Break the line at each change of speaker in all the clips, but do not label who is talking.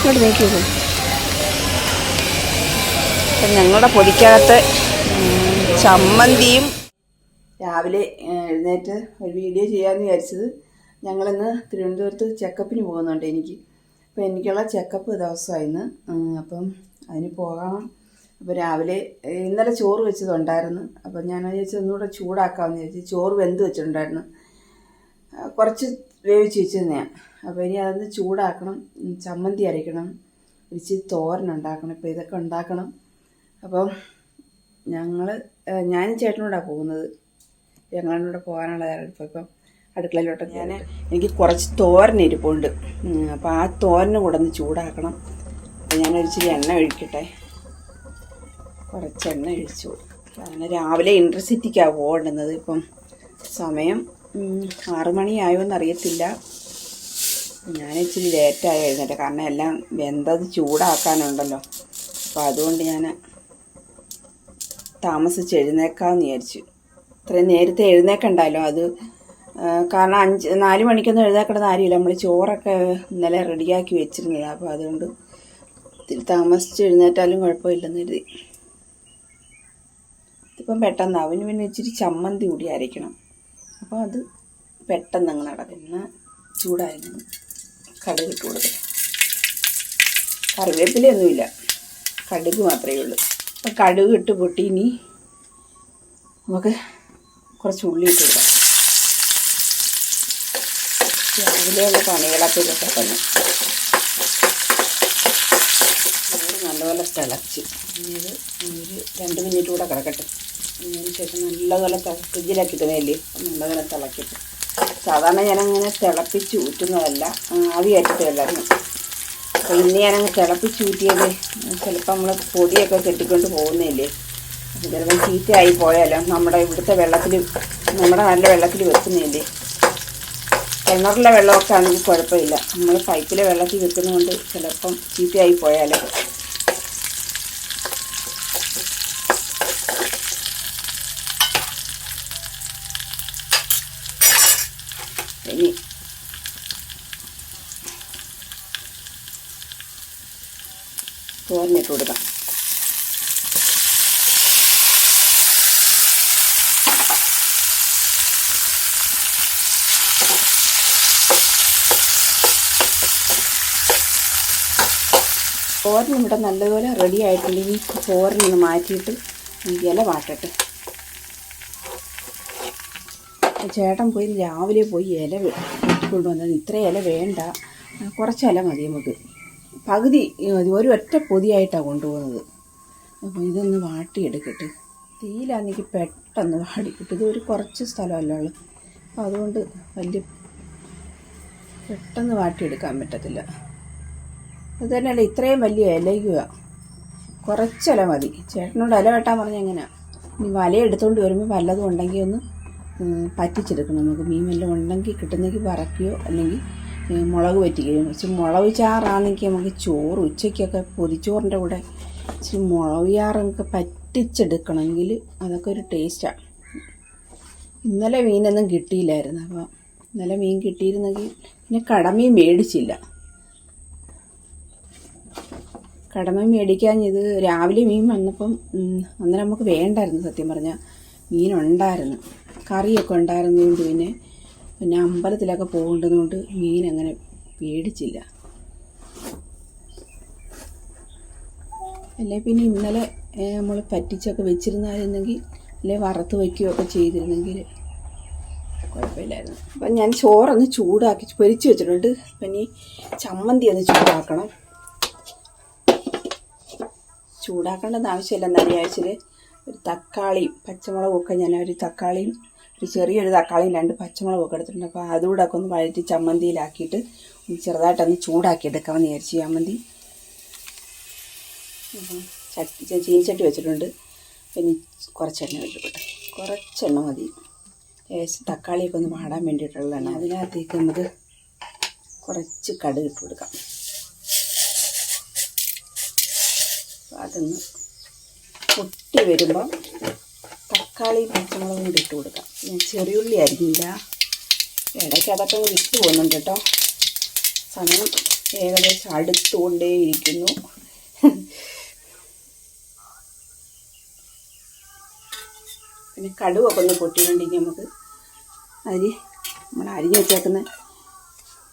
ഇങ്ങോട്ട് നീക്കി വെക്കും. അപ്പം ഞങ്ങളുടെ പൊതിക്കകത്ത് ചമ്മന്തിയും രാവിലെ എഴുന്നേറ്റ് ഒരു വീഡിയോ ചെയ്യാമെന്ന് വിചാരിച്ചത് ഞങ്ങളിന്ന് തിരുവനന്തപുരത്ത് ചെക്കപ്പിന് പോകുന്നുണ്ട് എനിക്ക്. അപ്പോൾ എനിക്കുള്ള ചെക്കപ്പ് ദിവസമായിന്ന്. ഉം, അപ്പം അതിന് പോകണം. അപ്പോൾ രാവിലെ ഇന്നലെ ചോറ് വെച്ചതുണ്ടായിരുന്നു. അപ്പം ഞാൻ വിചാരിച്ചു ഒന്നുകൂടെ ചൂടാക്കാമെന്ന് ചോദിച്ചു ചോറ് വെന്ത് വെച്ചിട്ടുണ്ടായിരുന്നു. കുറച്ച് വേവിച്ച് വെച്ചിരുന്നതാണ് അപ്പോൾ ഇനി അതൊന്ന് ചൂടാക്കണം ചമ്മന്തി അരയ്ക്കണം ഇച്ചിരി തോരൻ ഉണ്ടാക്കണം ഇപ്പോൾ ഇതൊക്കെ ഉണ്ടാക്കണം. അപ്പം ഞങ്ങൾ ഞാനും ചേട്ടനോടാണ് പോകുന്നത്. ഞങ്ങളോട് പോകാനുള്ള ഇപ്പോൾ ഇപ്പം അടുക്കളയിലോട്ട് ഞാൻ എനിക്ക് കുറച്ച് തോരൻ ഇരിപ്പുണ്ട്. അപ്പോൾ ആ തോരന് കൂടെ ഒന്ന് ചൂടാക്കണം. അപ്പോൾ ഞാൻ ഒരിച്ചിരി എണ്ണ ഒഴിക്കട്ടെ. കുറച്ച് എണ്ണ ഒഴിച്ചു. അങ്ങനെ രാവിലെ ഇന്റർസിറ്റിക്കാണ് പോകേണ്ടുന്നത്. ഇപ്പം സമയം ഉം, എന്നറിയത്തില്ല. ഞാൻ ഇച്ചിരി ലേറ്റായി എഴുന്നേറ്റ്. കാരണം എല്ലാം വെന്തത് ചൂടാക്കാനുണ്ടല്ലോ. അപ്പോൾ അതുകൊണ്ട് ഞാൻ താമസിച്ച് എഴുന്നേക്കാമെന്ന് വിചാരിച്ചു. ഇത്രയും നേരത്തെ എഴുന്നേക്കണ്ടല്ലോ അത് കാരണം അഞ്ച് നാല് മണിക്കൊന്നും എഴുന്നേക്കേണ്ട കാര്യമില്ല. നമ്മൾ ചോറൊക്കെ ഇന്നലെ റെഡിയാക്കി വെച്ചിരുന്നത്. അപ്പോൾ അതുകൊണ്ട് ഇത്തിരി താമസിച്ച് എഴുന്നേറ്റാലും കുഴപ്പമില്ലെന്ന് കരുതി. ഇതിപ്പം പെട്ടെന്ന് അവന് പിന്നെ ഇച്ചിരി ചമ്മന്തി കൂടി അരയ്ക്കണം. അപ്പോൾ അത് പെട്ടെന്ന് അങ്ങ് നടക്കും. എന്നാൽ ചൂടായിരുന്നു. കടുക് ഇട്ട് കൊടുക്കുക കറിവേപ്പിലയൊന്നുമില്ല. കടുക് മാത്രമേ ഉള്ളൂ. അപ്പം കടുക് ഇട്ട് പൊട്ടി ഇനി നമുക്ക് കുറച്ച് ഉള്ളി ഇട്ട് കൊടുക്കാം. രാവിലെയുള്ള പണികളൊക്കെ ഇതൊക്കെ തന്നെ. നല്ലപോലെ തിളച്ച്. ഇനി ഇത് ഒരു രണ്ട് മിനിറ്റ് കൂടെ കിടക്കട്ടെ. അതിന് ശേഷം നല്ലപോലെ ഫ്രിഡ്ജിലാക്കിയിട്ട് ഫ്രിഡ്ജിലാക്കിയിട്ടതല്ലേ നല്ലപോലെ തിളക്കിട്ട് സാധാരണ ഞാനങ്ങനെ തിളപ്പിച്ച് ഊറ്റുന്നതല്ല ആ, ആവി കയറ്റത്തില്ലായിരുന്നു അപ്പോൾ ഇന്ന് ഞാനങ്ങ് തിളപ്പിച്ച് ഊറ്റിയത് ചിലപ്പോൾ നമ്മൾ പൊടിയൊക്കെ കെട്ടിക്കൊണ്ട് പോകുന്നില്ലേ അപ്പോൾ ചിലപ്പോൾ ചീറ്റയായി പോയാലോ? നമ്മുടെ ഇവിടുത്തെ വെള്ളത്തിൽ നമ്മുടെ നല്ല വെള്ളത്തിൽ വെക്കുന്നില്ലേ കിണറിലെ വെള്ളമൊക്കെ ആണെങ്കിൽ കുഴപ്പമില്ല. നമ്മൾ പൈപ്പിലെ വെള്ളത്തിൽ വെക്കുന്നതുകൊണ്ട് ചിലപ്പം ചീറ്റയായി പോയാലോ? ഇനി. തോരനിട്ട് കൊടുക്കാം. തോരൻ ഇവിടെ നല്ലതുപോലെ റെഡി ആയിട്ടുണ്ട്. ഇനി തോരൻ ഒന്ന് മാറ്റിയിട്ട് ഇല വാട്ടട്ടെ. ചേട്ടൻ പോയി രാവിലെ പോയി ഇല കൊണ്ടുവന്നത്. ഇത്ര ഇല വേണ്ട. കുറച്ച് ഇല മതി നമുക്ക്. പകുതി ഒരു ഒറ്റ പൊതിയായിട്ടാണ് കൊണ്ടുപോകുന്നത്. അപ്പോൾ ഇതൊന്ന് വാട്ടിയെടുക്കട്ടെ. തീയിലാണെങ്കിൽ പെട്ടെന്ന് വാടിക്കിട്ടും ഇത് ഒരു കുറച്ച് സ്ഥലമല്ല ഉള്ളത് അപ്പോൾ അതുകൊണ്ട് വലിയ പെട്ടെന്ന് വാട്ടിയെടുക്കാൻ പറ്റത്തില്ല. അത് തന്നെയല്ല ഇത്രയും വലിയ ഇലയ്ക്കുക കുറച്ചില മതി. ചേട്ടനോട് ഇല വെട്ടാൻ പറഞ്ഞെങ്ങനെയാണ് ഇനി വല എടുത്തുകൊണ്ട് വരുമ്പോൾ വല്ലതും ഉണ്ടെങ്കിൽ ഒന്ന് പറ്റിച്ചെടുക്കണം നമുക്ക് മീൻ വല്ലതും ഉണ്ടെങ്കിൽ കിട്ടുന്നെങ്കിൽ വറക്കുകയോ അല്ലെങ്കിൽ മുളക് പറ്റിക്കുകയോ പക്ഷെ മുളക് ചാറാണെങ്കിൽ നമുക്ക് ചോറ് ഉച്ചയ്ക്കൊക്കെ പൊതിച്ചോറിന്റെ കൂടെ ഇച്ചിരി മുളക് ചാറൊക്കെ പറ്റിച്ചെടുക്കണമെങ്കിൽ അതൊക്കെ ഒരു ടേസ്റ്റാണ് ഇന്നലെ മീനൊന്നും കിട്ടിയില്ലായിരുന്നു. അപ്പോൾ ഇന്നലെ മീൻ കിട്ടിയിരുന്നെങ്കിൽ പിന്നെ കടമീൻ മേടിച്ചില്ല. കടമ മേടിക്കാൻ ഇത് രാവിലെ മീൻ വന്നപ്പം അന്നേരം നമുക്ക് വേണ്ടായിരുന്നു സത്യം പറഞ്ഞാൽ. മീനുണ്ടായിരുന്നു. കറിയൊക്കെ ഉണ്ടായിരുന്നതുകൊണ്ട് പിന്നെ പിന്നെ അമ്പലത്തിലൊക്കെ പോകേണ്ടതുകൊണ്ട് മീൻ അങ്ങനെ പേടിച്ചില്ല. അല്ലേ പിന്നെ ഇന്നലെ നമ്മൾ പറ്റിച്ചൊക്കെ വെച്ചിരുന്നായിരുന്നെങ്കിൽ അല്ലെ വറുത്ത് വയ്ക്കുകയൊക്കെ ചെയ്തിരുന്നെങ്കിൽ കുഴപ്പമില്ലായിരുന്നു. അപ്പം ഞാൻ ചോറൊന്ന് ചൂടാക്കി പൊരിച്ച് വെച്ചിട്ടുണ്ട്. അപ്പം ഇനി ചമ്മന്തി ഒന്ന് ചൂടാക്കണം. ചൂടാക്കേണ്ടെന്ന് ആവശ്യമില്ല എന്തായാലും ആഴ്ചയിൽ ഒരു തക്കാളിയും പച്ചമുളകും ഒക്കെ ഞാൻ ഒരു തക്കാളിയും ഒരു ചെറിയൊരു തക്കാളിയും രണ്ട് പച്ചമുളക് ഒക്കെ എടുത്തിട്ടുണ്ട്. അപ്പോൾ അതുകൂടെ ഒക്കെ ഒന്ന് വഴറ്റി ചമ്മന്തിയിലാക്കിയിട്ട് ഒന്ന് ചെറുതായിട്ടൊന്ന് ചൂടാക്കി എടുക്കാമെന്ന് വിചാരിച്ചു ചമ്മന്തി. ചട്ടി ചീനിച്ചട്ടി വെച്ചിട്ടുണ്ട്. പിന്നെ കുറച്ചെണ്ണ വെച്ചിട്ടുണ്ട് കുറച്ചെണ്ണ മതി. തക്കാളിയൊക്കെ ഒന്ന് വാടാൻ വേണ്ടിയിട്ടുള്ളതാണ്. അതിനകത്തേക്ക് നമുക്ക് കുറച്ച് കടുക് ഇട്ട് കൊടുക്കാം. അതൊന്ന് പൊട്ടി വരുമ്പം തക്കാളി പച്ചമുളകും കൂടി ഇട്ട് കൊടുക്കാം. ഞാൻ ചെറിയുള്ളി അരിഞ്ഞില്ല. ഇടയ്ക്ക് അതൊക്കെ വിട്ടു പോകുന്നുണ്ട് കേട്ടോ. സമയം ഏകദേശം അടുത്തുകൊണ്ടേയിരിക്കുന്നു. പിന്നെ കടുവൊക്കെ ഒന്ന് പൊട്ടിയിട്ടുണ്ടെങ്കിൽ നമുക്ക്. അരി നമ്മൾ അരിഞ്ഞ് വെച്ചേക്കുന്ന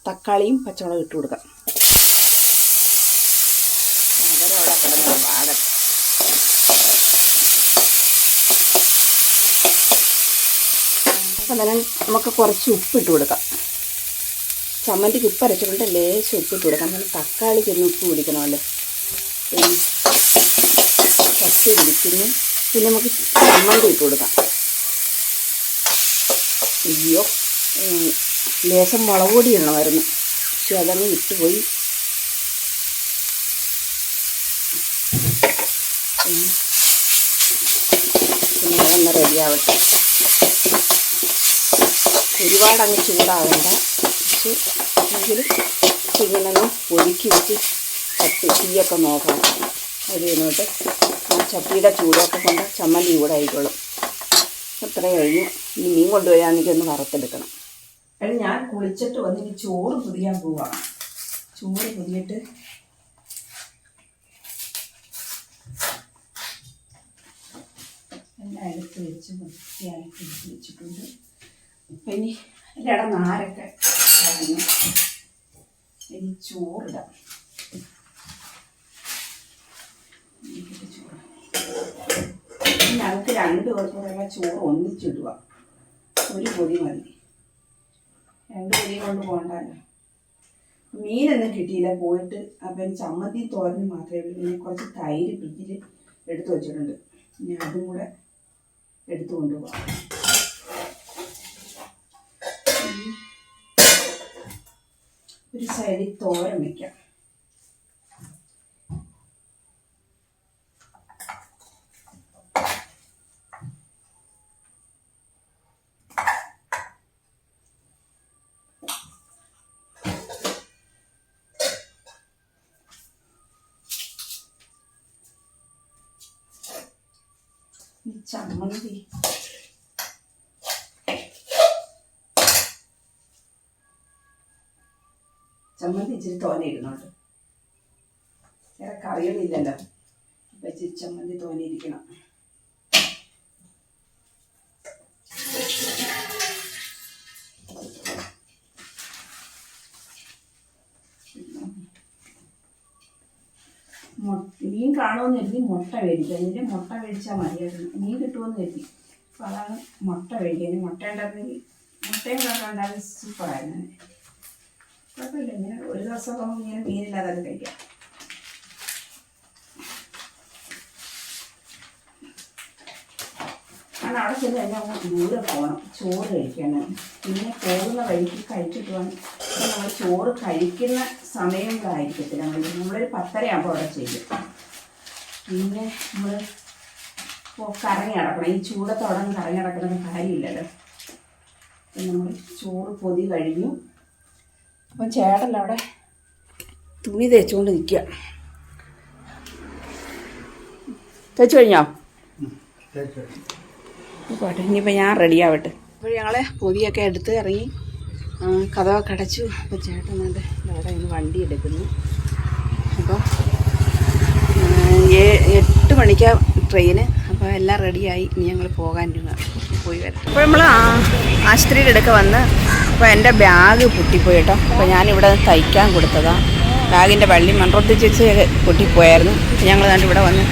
തക്കാളിയും പച്ചമുളകും ഇട്ട് കൊടുക്കാം. തന്നെ നമുക്ക് കുറച്ച് ഉപ്പിട്ട് കൊടുക്കാം. ചമ്മന്തിക്ക് ഉപ്പ് അരച്ചിട്ടുണ്ട് ലേശം ഉപ്പിട്ട് കൊടുക്കാം. നമ്മൾ തക്കാളിക്ക് ഒന്ന് ഉപ്പ് പിടിക്കണമല്ലോ. പച്ച പിടിക്കുന്നു പിന്നെ നമുക്ക് ചമ്മന്തി ഇട്ട് കൊടുക്കാം. അയ്യോ. ലേശം മുളക് പൊടി ഇടണമായിരുന്നു. പക്ഷെ അതങ്ങ് ഇട്ടുപോയി പിന്നെ റെഡിയാവട്ടെ ഒരുപാട് അങ്ങ് ചൂടാവണ്ട. കുറച്ച് എങ്കിലും ഇങ്ങനെ ഒതുക്കി വെച്ച് ചട്ടി തീയൊക്കെ നോക്കാം ഒരു കഴിഞ്ഞിട്ട് ആ ചട്ടിയുടെ ചൂടൊക്കെ കൊണ്ട് ചമ്മന്തി ആയിക്കോളും. അത്ര കഴിഞ്ഞു ഇനി മീൻ കൊണ്ടുപോയാണെങ്കിൽ ഒന്ന് വറുത്തെടുക്കണം. എടി ഞാൻ കുളിച്ചിട്ട് വന്ന് ഇനി ചോറ് പുതിയാൻ പോവാണ് ചോറ് പുതിയിട്ട് എല്ലാം എടുത്ത് വെച്ച് വൃത്തിയായിട്ട് എടുത്ത് വെച്ചിട്ടുണ്ട്. ഇനി ഇട നാരൊക്കെ കളഞ്ഞു ഇനി ചോറിടാം ഞങ്ങൾക്ക് രണ്ട് പേർക്കുള്ള ചോറ് ഒന്നിച്ചിടുക ഒരു പൊടി മതി. രണ്ട് പൊടി കൊണ്ട് പോകണ്ടല്ലോ. മീനൊന്നും കിട്ടിയില്ല. പോയിട്ട് അപ്പം ചമ്മന്തി തോരന് മാത്രമേ ഉള്ളൂ. പിന്നെ കുറച്ച് തൈര് പിടിച്ചിട്ട് എടുത്തു വെച്ചിട്ടുണ്ട്. ഇനി അതും കൂടെ എടുത്തു കൊണ്ടുപോകാം. ഒരു സൈഡിൽ തോരൻ വെക്കാം. ഈ ചമ്മന്തി ചമ്മന്തി ഇച്ചിരി തോനെ ഇരുന്നോട്ട് വേറെ കറികളില്ലല്ലോ അപ്പൊ ഇച്ചിരി ചമ്മന്തി തോനെ മീൻ കാണുമെന്ന് കരുതി മുട്ട മേടിക്കാം അതിന്റെ മുട്ട മേടിച്ചാൽ മതിയായിരുന്നു. മീൻ കിട്ടുമെന്ന് കരുതി. അപ്പോൾ അതാണ് മുട്ട മേടിക്കുക മുട്ട ഉണ്ടാക്കി മുട്ടയും കണ്ടാലും സൂപ്പറായിരുന്നു കുഴപ്പമില്ല. ഇങ്ങനെ ഒരു ദിവസം ഇങ്ങനെ മീനില്ലാതെ കഴിക്കാം. കാരണം അവിടെ ചെന്ന് അങ്ങ് ദൂരെ പോകണം ചോറ് കഴിക്കണം പിന്നെ പോകുന്ന വഴിക്ക് കഴിച്ചിട്ട് വന്ന് നമ്മൾ ചോറ് കഴിക്കുന്ന സമയം കൂടെ ആയിരിക്കത്തില്ല നമ്മൾ നമ്മളൊരു പത്തരയാകുമ്പോൾ അവിടെ ചെയ്യും. പിന്നെ നമ്മൾ ഇപ്പോൾ കറങ്ങി നടക്കണം. ഈ ചൂടത്തോടെ കറങ്ങി നടക്കുന്ന കാര്യമില്ലല്ലോ. നമ്മൾ ചോറ് പൊതി കഴിഞ്ഞു. അപ്പം ചേട്ടല്ല അവിടെ. തുണി തേച്ചുകൊണ്ട് നിൽക്കുക. തേച്ച് കഴിഞ്ഞോ? പോട്ടെ ഇനിയിപ്പോൾ ഞാൻ റെഡി ആവട്ടെ. അപ്പോൾ ഞങ്ങൾ പൊതിയൊക്കെ എടുത്ത് ഇറങ്ങി കഥ കഥവൊക്കെ അടച്ചു അപ്പോൾ ചേട്ടൻ നല്ല അവിടെ ഇന്ന് വണ്ടി എടുക്കുന്നു. അപ്പോൾ എട്ട് മണിക്കാണ് ട്രെയിന് അപ്പോൾ എല്ലാം റെഡിയായി ഇനി ഞങ്ങൾ പോകാൻ ഇരുന്നു. പോയി വരാം. അപ്പോൾ നമ്മൾ ആശുപത്രിയുടെ അടുക്ക വന്ന് അപ്പോൾ എന്റെ ബാഗ് പൊട്ടിപ്പോയി കേട്ടോ. അപ്പോൾ ഞാനിവിടെ തയ്ക്കാൻ കൊടുത്തതാണ് ബാഗിന്റെ വള്ളി മൺറോത്ത് ചേച്ചി പൊട്ടിപ്പോയായിരുന്നു. ഞങ്ങൾ ദാണ്ട് ഇവിടെ വന്ന്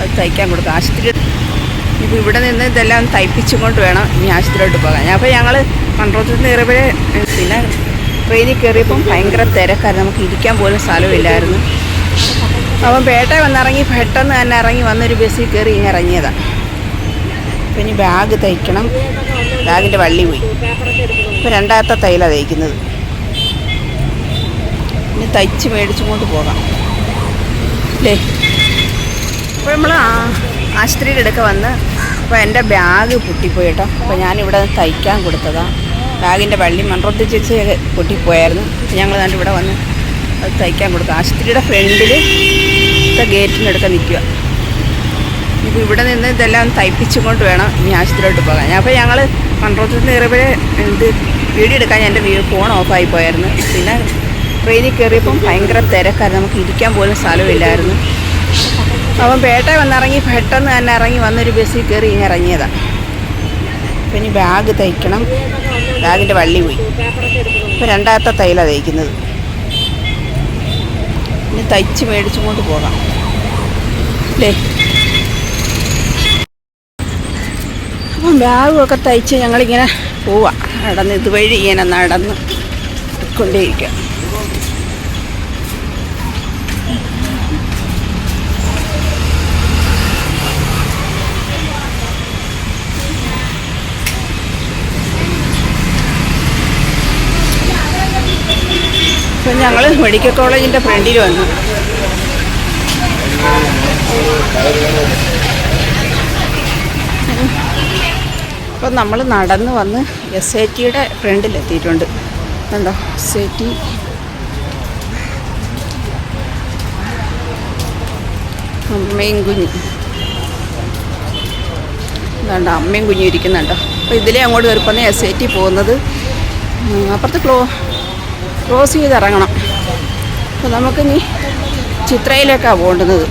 അത് തയ്ക്കാൻ കൊടുത്തു. ആശുപത്രി ഇപ്പോൾ ഇവിടെ നിന്ന് ഇതെല്ലാം തയ്പ്പിച്ചും കൊണ്ട് വേണം. ഇനി ആശുപത്രിയിലോട്ട് പോകാൻ. അപ്പോൾ ഞങ്ങൾ മൺറോത്തിൽ നിന്ന് കയറിയപ്പോഴേ പിന്നെ ട്രെയിനിൽ കയറിയപ്പം ഭയങ്കര തിരക്കായിരുന്നു. നമുക്ക് ഇരിക്കാൻ പോലും സ്ഥലമില്ലായിരുന്നു. അപ്പം പേട്ട വന്നിറങ്ങി പെട്ടെന്ന് തന്നെ ഇറങ്ങി വന്നൊരു ബസ്സിൽ കയറി ഇങ്ങനെ ഇറങ്ങിയതാണ് അപ്പം ഇനി ബാഗ് തയ്ക്കണം. ബാഗിന്റെ വള്ളി പോയി. ഇപ്പോൾ രണ്ടാമത്തെ തൈലാണ് തയ്ക്കുന്നത്. ഇനി തയ്ച്ച് മേടിച്ചും കൊണ്ട് പോകാം. അല്ലേ അപ്പോൾ നമ്മൾ ആശുപത്രിയുടെ അടുക്ക വന്ന് അപ്പോൾ എന്റെ ബാഗ് പൊട്ടിപ്പോയി കേട്ടോ. അപ്പോൾ ഞാനിവിടെ തയ്ക്കാൻ കൊടുത്തതാണ് ബാഗിന്റെ വള്ളി മൺറോത്ത് ചേച്ചി പൊട്ടിപ്പോയായിരുന്നു. ഞങ്ങൾ ദാണ്ട് ഇവിടെ വന്ന് അത് തയ്ക്കാൻ കൊടുക്കുക ആശുപത്രിയുടെ ഫ്രണ്ടിൽ ഗേറ്റിനടുക്ക നിൽക്കുക ഇപ്പോൾ ഇവിടെ നിന്ന് ഇതെല്ലാം തയ്പ്പിച്ചും കൊണ്ട് വേണം ഇനി ആശുപത്രിയിലോട്ട് പോകാൻ. അപ്പോൾ ഞങ്ങൾ മൺറോത്തിൽ നിന്ന് കയറിയപ്പോഴേ ഇത് വീഡിയോ എടുക്കാൻ എന്റെ ഫോൺ ഓഫായി പോയായിരുന്നു. പിന്നെ ട്രെയിനിൽ കയറിയപ്പം ഭയങ്കര തിരക്കായിരുന്നു. നമുക്ക് ഇരിക്കാൻ പോലും സ്ഥലമില്ലായിരുന്നു അപ്പം പേട്ട വന്നിറങ്ങി പെട്ടെന്ന് തന്നെ ഇറങ്ങി വന്നൊരു ബസ്സിൽ കയറി ഇങ്ങനെ ഇറങ്ങിയതാണ് അപ്പം ഇനി ബാഗ് തയ്ക്കണം. ബാഗിന്റെ വള്ളി പോയി. ഇപ്പം രണ്ടാമത്തെ തൈലാണ് തയ്ക്കുന്നത്. ഇനി തയ്ച്ച് മേടിച്ചുകൊണ്ട് പോകാം. അല്ലേ? അപ്പം ബാഗും ഒക്കെ തയ്ച്ച് ഞങ്ങളിങ്ങനെ പോവാം. നടന്ന് ഇതുവഴി ഇങ്ങനെ നടന്ന് കൊണ്ടേയിരിക്കുക അപ്പം ഞങ്ങൾ മെഡിക്കൽ കോളേജിന്റെ ഫ്രണ്ടിൽ വന്നു. അപ്പം നമ്മൾ നടന്ന് വന്ന് എസ് ഐ ടിയുടെ ഫ്രണ്ടിലെത്തിയിട്ടുണ്ട്. കണ്ടോ? എസ് ഐ ടി അമ്മയും കുഞ്ഞും. എന്താണ്ട് അമ്മയും കുഞ്ഞും ഇരിക്കുന്നുണ്ടോ. അപ്പോൾ ഇതിലേ അങ്ങോട്ട് കയറിപ്പോന്നെ എസ് ഐ ടി പോകുന്നത്. അപ്പുറത്ത് ക്ലോ ക്ലോസ് ചെയ്ത് ഇറങ്ങണം അപ്പോൾ നമുക്കിനി ചിത്രയിലേക്കാണ് പോകേണ്ടുന്നത്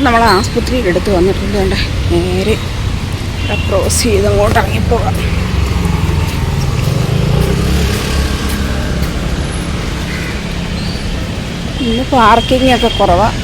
അപ്പം നമ്മൾ ആസ്പത്രിയിൽ എടുത്ത് വന്നിട്ടുണ്ട് കണ്ടേ? നേരെ ക്രോസ് ചെയ്ത് അങ്ങോട്ട് ഇറങ്ങിപ്പോകാം. ഇന്ന് പാർക്കിംഗ് ഒക്കെ കുറവാണ്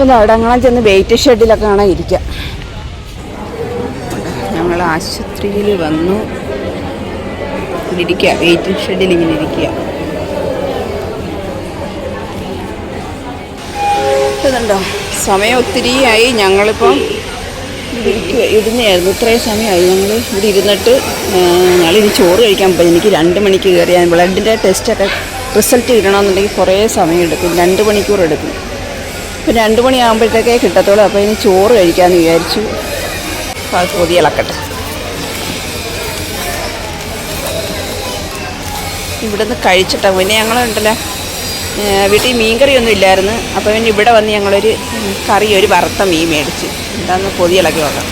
ഇപ്പം അവിടങ്ങളെ ചെന്ന് വെയിറ്റ് ഷെഡിലൊക്കെ കാണാൻ ഇരിക്കാം. ഞങ്ങൾ ആശുപത്രിയിൽ വന്നു. ഇരിക്കുക വെയിറ്റിംഗ് ഷെഡിൽ ഇങ്ങനെ ഇരിക്കുക ഇതുണ്ടോ സമയം ഒത്തിരി ആയി. ഞങ്ങളിപ്പം ഇരിക്കുക ഇരുന്നായിരുന്നു. ഇത്രയും സമയമായി. ഞങ്ങൾ ഇവിടെ ഇരുന്നിട്ട് ഞങ്ങളിനി ചോറ് കഴിക്കാൻ പോയി. എനിക്ക് രണ്ട് മണിക്ക് കയറിയാൽ ബ്ലഡിന്റെ ടെസ്റ്റൊക്കെ റിസൾട്ട് കിട്ടണമെന്നുണ്ടെങ്കിൽ കുറേ സമയം എടുക്കും. രണ്ട് മണിക്കൂർ എടുക്കും. ഇപ്പം രണ്ട് മണിയാകുമ്പോഴത്തേക്കേ കിട്ടത്തുള്ളൂ. അപ്പോൾ ഇനി ചോറ് കഴിക്കാമെന്ന് വിചാരിച്ചു. അപ്പോൾ അത് പൊതി ഇളക്കട്ടെ. ഇവിടുന്ന് കഴിച്ചിട്ടാണ് പിന്നെ ഞങ്ങളുണ്ടല്ലോ. വീട്ടിൽ മീൻ കറിയൊന്നും ഇല്ലായിരുന്നു. അപ്പോൾ പിന്നെ ഇവിടെ വന്ന് ഞങ്ങളൊരു കറി ഒരു വറുത്ത മീൻ മേടിച്ച്. എന്താന്ന് പൊതി ഇളക്കി നോക്കാം.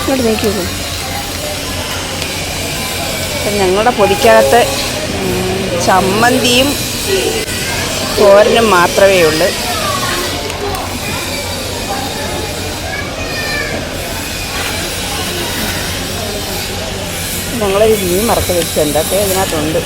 ഇങ്ങോട്ട് നോക്കി നോക്കൂ അപ്പം ഞങ്ങളുടെ പൊതിക്കകത്ത് ചമ്മന്തിയും തോരനും മാത്രമേ ഉള്ളൂ. ഞങ്ങളൊരു മീൻ മറത്ത് വെച്ചിട്ടുണ്ട് അപ്പോൾ ഇതിനകത്തുണ്ട്.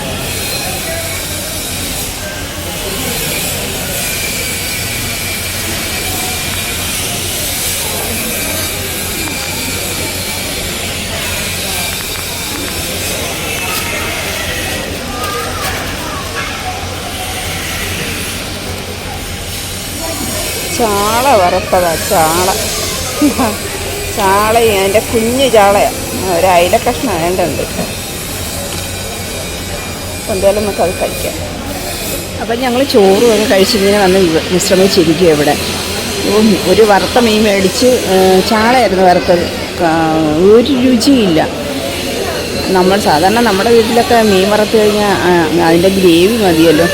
ചാള വറുത്തതാ ചാള. ചാളയും അതിന്റെ കുഞ്ഞു ചാളയാണ് ഒരു കഷ്ണം വേണ്ടുണ്ട് എന്തായാലും നമുക്ക് അത് കഴിക്കാം. അപ്പം ഞങ്ങൾ ചോറ് ഒക്കെ കഴിച്ചിങ്ങനെ വന്ന് വിശ്രമിച്ചിരിക്കുക ഇവിടെ. ഒരു വറുത്ത മീൻ മേടിച്ച് ചാളയായിരുന്നു വറുത്തത്. ഒരു രുചിയില്ല. നമ്മൾ സാധാരണ നമ്മുടെ വീട്ടിലൊക്കെ മീൻ വറുത്ത് കഴിഞ്ഞാൽ അതിന്റെ ഗ്രേവി മതിയല്ലോ.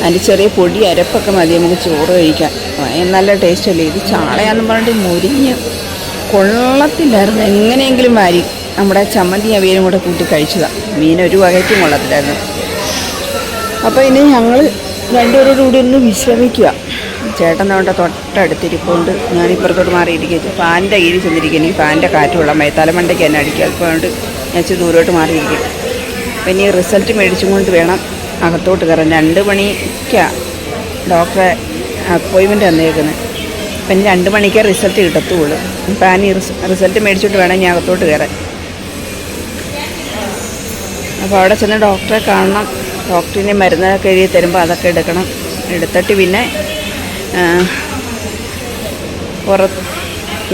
അതിന്റെ ചെറിയ പൊടി അരപ്പൊക്കെ മതി നമുക്ക് ചോറ് കഴിക്കാൻ. ആ, നല്ല ടേസ്റ്റല്ലേ ഇത് ചാളയാന്ന് പറഞ്ഞിട്ട് മുരിഞ്ഞ് കൊള്ളത്തില്ലായിരുന്നു. എങ്ങനെയെങ്കിലും വാരി നമ്മുടെ ചമ്മന്തി അവിയലും കൂടെ കൂട്ടി കഴിച്ചതാണ് മീൻ ഒരു വകയ്ക്കും കൊള്ളത്തില്ലായിരുന്നു. അപ്പോൾ ഇനി ഞങ്ങൾ രണ്ടുപേരോട് കൂടി ഒന്ന് വിശ്രമിക്കുക. ചേട്ടൻ അവിടെ തൊട്ടടുത്തിരിപ്പുണ്ട്. ഞാൻ ഇപ്പുറത്തോട്ട് മാറിയിരിക്കുക ഫാനിന്റെ കീഴിൽ ചെന്നിരിക്കുക എനിക്ക് ഫാനിന്റെ കാറ്റ് വെള്ളം തലമണ്ടയ്ക്ക് തന്നെ അടിക്കുക അതുകൊണ്ട് ഞാൻ ഇച്ചിരി ദൂരോട്ട് മാറിയിരിക്കും അപ്പം ഇനി റിസൾട്ട് മേടിച്ചും കൊണ്ട് വേണം. അകത്തോട്ട് കയറാൻ. രണ്ട് മണിക്കാണ് ഡോക്ടറെ അപ്പോയിൻമെന്റ് തന്നേക്കുന്നത് അപ്പം ഇനി രണ്ട് മണിക്കേ റിസൾട്ട് കിട്ടത്തുള്ളൂ. ഇപ്പം ഞാൻ ഈ റിസൾട്ട് മേടിച്ചിട്ട് വേണം ഞാൻ അകത്തോട്ട് കയറാൻ. അപ്പോൾ അവിടെ ചെന്ന് ഡോക്ടറെ കാണണം. ഡോക്ടറിന് മരുന്നൊക്കെ എഴുതി തരുമ്പോൾ അതൊക്കെ എടുക്കണം. എടുത്തിട്ട് പിന്നെ പുറത്ത് പുറ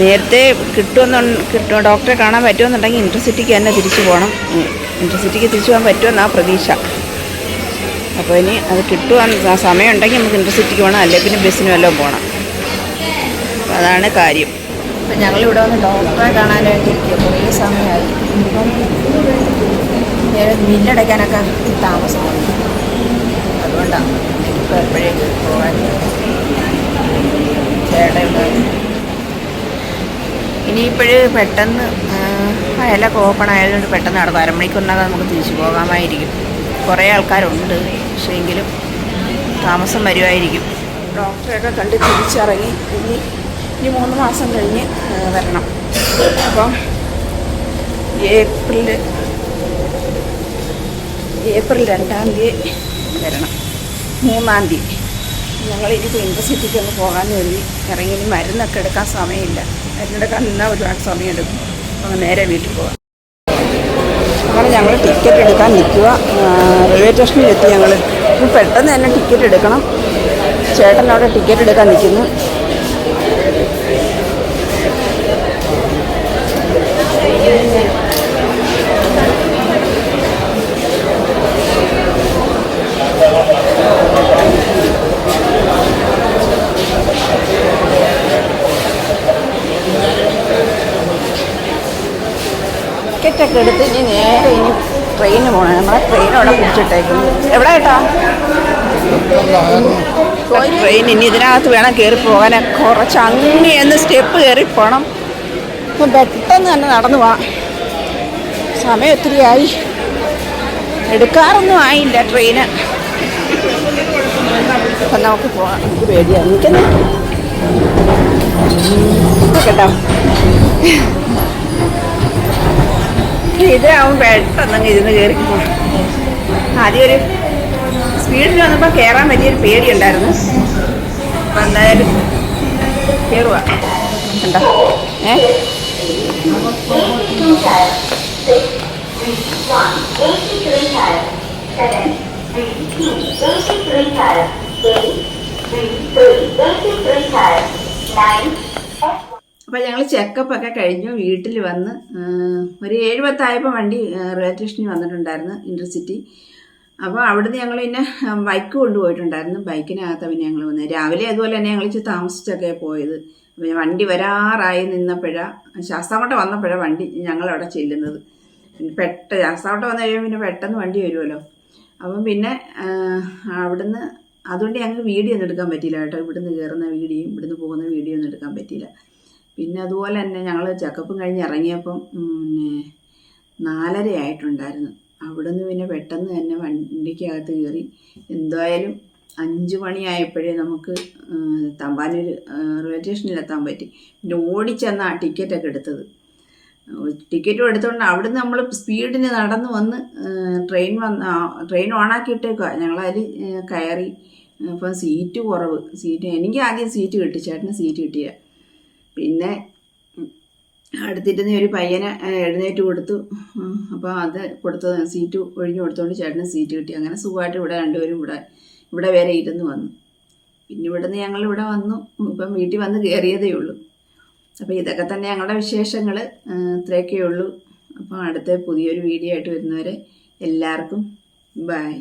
നേരത്തെ കിട്ടുമെന്നു കിട്ടും. ഡോക്ടറെ കാണാൻ പറ്റുമെന്നുണ്ടെങ്കിൽ ഇന്റർസിറ്റിക്ക് തന്നെ തിരിച്ചു പോകണം ഇന്റർസിറ്റിക്ക് തിരിച്ചു പോകാൻ പറ്റുമെന്നാണ് പ്രതീക്ഷ. അപ്പോൾ ഇനി അത് കിട്ടുവാൻ സമയം ഉണ്ടെങ്കിൽ നമുക്ക് ഇന്റർസിറ്റിക്ക് പോകണം. അല്ലെങ്കിൽ പിന്നെ ബസ്സിന് വല്ലതും പോകണം. അപ്പോൾ അതാണ് കാര്യം. അപ്പം ഞങ്ങളിവിടെ വന്ന് ഡോക്ടറെ കാണാനായിട്ട് കുറേ സമയമായി. ഇപ്പം ബില്ലടയ്ക്കാനൊക്കെ അതുകൊണ്ടാണ് ഇനിയിപ്പോഴ് പെട്ടെന്ന് അയലൊക്കെ ഓപ്പൺ ആയതുകൊണ്ട് പെട്ടെന്ന് നടക്കും. അരമണിക്കൂറിനകം നമുക്ക് തിരിച്ചു പോകാമായിരിക്കും. കുറേ ആൾക്കാരുണ്ട്. പക്ഷേ എങ്കിലും താമസം വരുമായിരിക്കും ഡോക്ടറെയൊക്കെ കണ്ട് തിരിച്ചിറങ്ങി ഇനി ഇനി മൂന്ന് മാസം കഴിഞ്ഞ് വരണം. അപ്പം ഏപ്രിൽ ഏപ്രിൽ രണ്ടാം തീയതി വരണം. മൂന്നാം തീയതി. ഞങ്ങൾ ഇനിയിപ്പോൾ ഇന്റർസിറ്റിക്ക് ഒന്ന് പോകാൻ കരുതി ഇറങ്ങി ഇനി മരുന്നൊക്കെ എടുക്കാൻ സമയമില്ല. മരുന്നെടുക്കാൻ നിന്നാൽ ഒരുപാട് സമയം എടുക്കും അപ്പോൾ നേരെ വീട്ടിൽ പോകാം. ഞങ്ങൾ ടിക്കറ്റ് എടുക്കാൻ നിൽക്കുക. റെയിൽവേ സ്റ്റേഷനിൽ എത്തി ഞങ്ങൾ പെട്ടെന്ന് തന്നെ ടിക്കറ്റ് എടുക്കണം. ചേട്ടൻ അവിടെ ടിക്കറ്റ് എടുക്കാൻ നിൽക്കുന്നു. ടിക്കറ്റൊക്കെ എടുത്ത് ഇനി നേരെ ട്രെയിന് പോകണം നമ്മളെ ട്രെയിൻ അവിടെ പിടിച്ചിട്ടേക്കുന്നു. എവിടെ കേട്ടാ ട്രെയിൻ ഇനി ഇതിനകത്ത് വേണം കയറി പോകാൻ കുറച്ച് അങ്ങേന്ന് സ്റ്റെപ്പ് കയറി പോകണം അപ്പം പെട്ടെന്ന് തന്നെ നടന്നു പോവാം. സമയം ഒത്തിരിയായി എടുക്കാറൊന്നും ആയില്ല ട്രെയിന് അപ്പം നമുക്ക് പോകാം എനിക്ക് പേടിയാണ് എനിക്കെന്ന് കേട്ടോ ഇതാവും പെട്ടെന്ന് ഇരുന്ന് കയറി ആദ്യം ഒരു സ്പീഡിൽ വന്നപ്പോൾ കയറാൻ വലിയൊരു പേടിയുണ്ടായിരുന്നു. അപ്പം എന്തായാലും കയറുക എന്താ ഏ? അപ്പോൾ ഞങ്ങൾ ചെക്കപ്പ് ഒക്കെ കഴിഞ്ഞു. വീട്ടിൽ വന്ന് ഒരു ഏഴ് പത്തായപ്പോൾ വണ്ടി റെയിൽവേ സ്റ്റേഷനിൽ വന്നിട്ടുണ്ടായിരുന്നു ഇന്റർസിറ്റി അപ്പോൾ അവിടുന്ന് ഞങ്ങൾ പിന്നെ ബൈക്ക് കൊണ്ടുപോയിട്ടുണ്ടായിരുന്നു. ബൈക്കിനകത്ത് പിന്നെ ഞങ്ങൾ വന്നത് രാവിലെ അതുപോലെ തന്നെ ഞങ്ങൾ ഇച്ചിരി താമസിച്ചൊക്കെ പോയത്. പിന്നെ വണ്ടി വരാറായി നിന്നപ്പോഴാണ് ശാസ്താംകോട്ട വന്നപ്പോഴാണ് വണ്ടി ഞങ്ങളവിടെ ചെല്ലുന്നത്. പെട്ട ശാസ്താംകോട്ട വന്നു കഴിയുമ്പോൾ പിന്നെ പെട്ടെന്ന് വണ്ടി വരുമല്ലോ അപ്പം പിന്നെ അവിടുന്ന് അതുകൊണ്ട് ഞങ്ങൾക്ക് വീഡിയോ ഒന്നും എടുക്കാൻ പറ്റിയില്ല കേട്ടോ. ഇവിടുന്ന് കയറുന്ന വീഡിയോയും ഇവിടുന്ന് പോകുന്ന വീഡിയോ ഒന്നും എടുക്കാൻ പറ്റിയില്ല. പിന്നെ അതുപോലെ തന്നെ ഞങ്ങൾ ചെക്കപ്പും കഴിഞ്ഞ് ഇറങ്ങിയപ്പം പിന്നെ നാലര ആയിട്ടുണ്ടായിരുന്നു. അവിടുന്ന് പിന്നെ പെട്ടെന്ന് തന്നെ വണ്ടിക്കകത്ത് കയറി എന്തായാലും അഞ്ച് മണിയായപ്പോഴേ നമുക്ക് തമ്പാനിൽ റെയിൽവേ സ്റ്റേഷനിൽ എത്താൻ പറ്റി. പിന്നെ ഓടിച്ചെന്നാ ടിക്കറ്റൊക്കെ എടുത്തത്. ടിക്കറ്റും എടുത്തുകൊണ്ട് അവിടുന്ന് നമ്മൾ സ്പീഡിന് നടന്ന് വന്ന് ട്രെയിൻ വന്ന് ആ, ട്രെയിൻ ഓണാക്കിയിട്ടേക്കുക ഞങ്ങളതിൽ ആ, കയറി അപ്പം സീറ്റ് കുറവ്. സീറ്റ് എനിക്ക് ആദ്യം സീറ്റ് കിട്ടി. ചേട്ടന് സീറ്റ് കിട്ടിയ. പിന്നെ അടുത്തിരുന്ന ഒരു പയ്യനെ എഴുന്നേറ്റ് കൊടുത്തു. അപ്പോൾ അത് കൊടുത്ത സീറ്റ് ഒഴിഞ്ഞു കൊടുത്തുകൊണ്ട് ചേട്ടന് സീറ്റ് കിട്ടി. അങ്ങനെ സുഖമായിട്ട് ഇവിടെ രണ്ടുപേരും ഇവിടെ ഇവിടെ വരെ ഇരുന്ന് വന്നു. പിന്നെ ഇവിടുന്ന് ഞങ്ങൾ ഇവിടെ വന്നു. ഇപ്പം വീട്ടിൽ വന്ന് കയറിയതേ ഉള്ളൂ. അപ്പോൾ ഇതൊക്കെ തന്നെ ഞങ്ങളുടെ വിശേഷങ്ങൾ ഇത്രയൊക്കെ ഉള്ളൂ. അപ്പോൾ അടുത്ത പുതിയൊരു വീഡിയോ ആയിട്ട് വരുന്നവരെ എല്ലാവർക്കും ബൈ.